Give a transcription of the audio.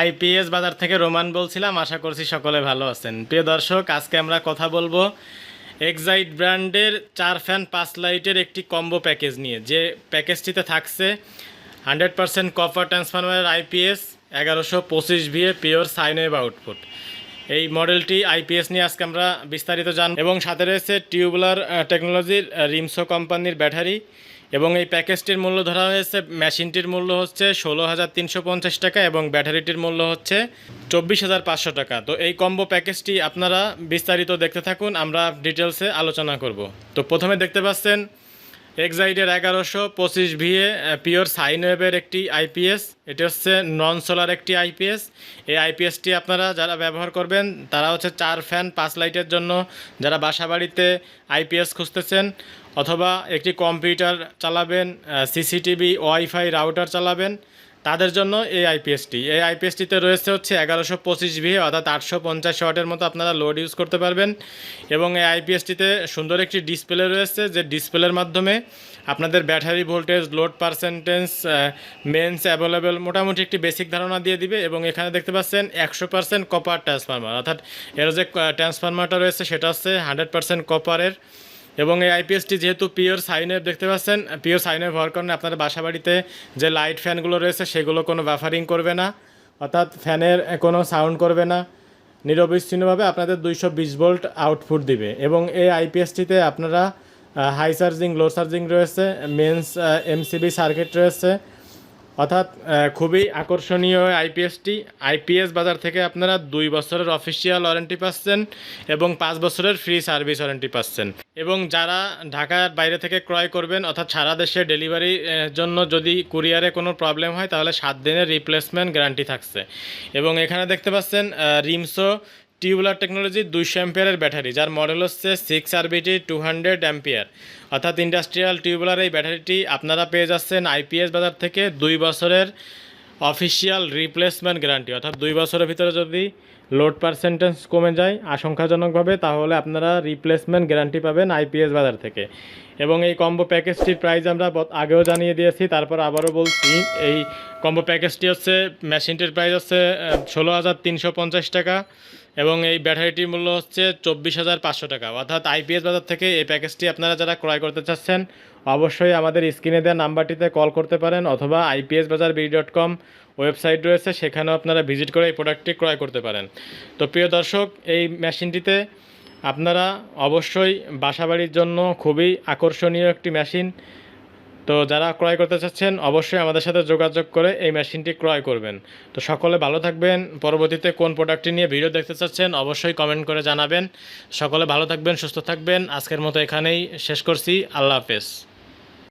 IPS বাজার থেকে Roman বলছিলাম, আশা করছি সকলে ভালো আছেন। প্রিয় দর্শক, আজকে আমরা কথা বলব এক্সাইট ব্র্যান্ডের চার ফ্যান পাঁচ লাইটের একটি কম্বো প্যাকেজ নিয়ে। যে প্যাকেজটিতে থাকছে হান্ড্রেড পার্সেন্ট কপার ট্রান্সফরমারের আইপিএস, এগারোশো পঁচিশ ভিএ পিওর সাইনওয়েভ আউটপুট। এই মডেলটি আইপিএস নিয়ে আজকে আমরা বিস্তারিত জান এবং সাথে রয়েছে টিউবুলার টেকনোলজির রিমসো কোম্পানির ব্যাটারি। এবং এই প্যাকেজটির মূল্য ধরা হয়েছে, মেশিনটির মূল্য হচ্ছে ষোলো হাজার তিনশো পঞ্চাশ টাকা এবং ব্যাটারিটির মূল্য হচ্ছে চব্বিশ হাজার পাঁচশো টাকা। তো এই কম্বো প্যাকেজটি আপনারা বিস্তারিত দেখতে থাকুন, আমরা ডিটেলসে আলোচনা করব। তো প্রথমে দেখতে পাচ্ছেন এক্সাইডের এগারোশো পঁচিশ ভিএ পিওর সাইন ওয়েবের একটি আইপিএস এটি হচ্ছে নন সোলার একটি আইপিএস এই আইপিএসটি আপনারা যারা ব্যবহার করবেন, তারা হচ্ছে চার ফ্যান পাঁচ লাইটের জন্য যারা বাসা বাড়িতে আইপিএস খুঁজতেছেন অথবা একটি কম্পিউটার চালাবেন সিসিটিভি ওয়াইফাই রাউটার চালাবেন তাদের জন্য এই আইপিএসটি এই আইপিএসটিতে রয়েছে হচ্ছে এগারোশো পঁচিশ ভিএ অর্থাৎ আটশো পঞ্চাশ ওয়াটের মতো আপনারা লোড ইউজ করতে পারবেন। এবং এই আইপিএসটিতে সুন্দর একটি ডিসপ্লে রয়েছে, যে ডিসপ্লের মাধ্যমে আপনাদের battery voltage load percentage mains available মোটামুটি একটি বেসিক ধারণা দিয়ে দিবে। এবং এখানে দেখতে পাচ্ছেন একশো পার্সেন্ট কপার ট্রান্সফার্মার অর্থাৎ এর যে ট্রান্সফার্মারটা রয়েছে সেটা হচ্ছে হান্ড্রেড পার্সেন্ট কপারের এবং এই আইপিএসটি যেহেতু পিওর সাইনওয়েভ দেখতে পাচ্ছেন? পিওর সাইনওয়েভ হওয়ার কারণে আপনার বাসা বাড়িতে যে লাইট ফ্যানগুলো রয়েছে, সেগুলো কোনো বাফারিং করবে না। অর্থাৎ ফ্যানের কোনো সাউন্ড করবে না। নিরবিচ্ছিন্নভাবে আপনাদের দুইশো বিশ ভোল্ট আউটপুট দিবে। এবং এই আইপিএসটিতে আপনারা হাই চার্জিং লো চার্জিং রয়েছে মেন্স এমসিবি সার্কিট রয়েছে। অর্থাৎ খুবই আকর্ষণীয় আইপিএসটি। আইপিএস বাজার থেকে আপনারা দুই বছরের অফিসিয়াল ওয়ারেন্টি পাচ্ছেন এবং পাঁচ বছরের ফ্রি সার্ভিস ওয়ারেন্টি পাচ্ছেন। এবং যারা ঢাকার বাইরে থেকে ক্রয় করবেন, অর্থাৎ সারা দেশে ডেলিভারির জন্য যদি কুরিয়ারে কোনো প্রবলেম হয়, তাহলে সাত দিনের রিপ্লেসমেন্ট গ্যারান্টি থাকছে। এবং এখানে দেখতে পাচ্ছেন রিমসো টিউবুলার টেকনোলজি দুইশো অ্যাম্পিয়ারের ব্যাটারি, যার মডেল হচ্ছে six RBT two hundred ampere. অর্থাৎ ইন্ডাস্ট্রিয়াল টিউবুলার এই ব্যাটারিটি আপনারা পেয়ে যাচ্ছেন আইপিএস বাজার থেকে দুই বছরের অফিসিয়াল রিপ্লেসমেন্ট গ্যারান্টি অর্থাৎ দুই বছরের ভিতরে যদি লোড পার্সেন্টেজ কমে যায় আশঙ্কাজনকভাবে, তাহলে আপনারা রিপ্লেসমেন্ট গ্যারান্টি পাবেন আইপিএস বাজার থেকে। এবং এই কম্বো প্যাকেজটির প্রাইস আমরা আগেও জানিয়ে দিয়েছি, তারপর আবারও বলছি, এই কম্বো প্যাকেজটি হচ্ছে মেশিনটির প্রাইস হচ্ছে ষোলো হাজার তিনশো পঞ্চাশ টাকা এবং এই ব্যাটারিটির মূল্য হচ্ছে চব্বিশ হাজার পাঁচশো টাকা। অর্থাৎ আইপিএস বাজার থেকে এই প্যাকেজটি আপনারা যারা ক্রয় করতে চাচ্ছেন, অবশ্যই আমাদের স্ক্রিনে দেওয়া নাম্বারটিতে কল করতে পারেন অথবা আইপিএস বাজার বি ডট কম ওয়েবসাইট রয়েছে, সেখানেও আপনারা ভিজিট করে এই প্রোডাক্টটি ক্রয় করতে পারেন। তো প্রিয় দর্শক, এই মেশিনটিতে আপনারা অবশ্যই বাসাবাড়ির জন্য খুবই আকর্ষণীয় একটি মেশিন। তো যারা ক্রয় করতে চাচ্ছেন, অবশ্যই আমাদের সাথে যোগাযোগ করে এই মেশিনটি ক্রয় করবেন। তো সকলে ভালো থাকবেন। পরবর্তীতে কোন প্রোডাক্টটি নিয়ে ভিডিও দেখতে চাচ্ছেন, অবশ্যই কমেন্ট করে জানাবেন। সকলে ভালো থাকবেন, সুস্থ থাকবেন। আজকের মতো এখানেই শেষ করছি। আল্লাহ হাফেজ।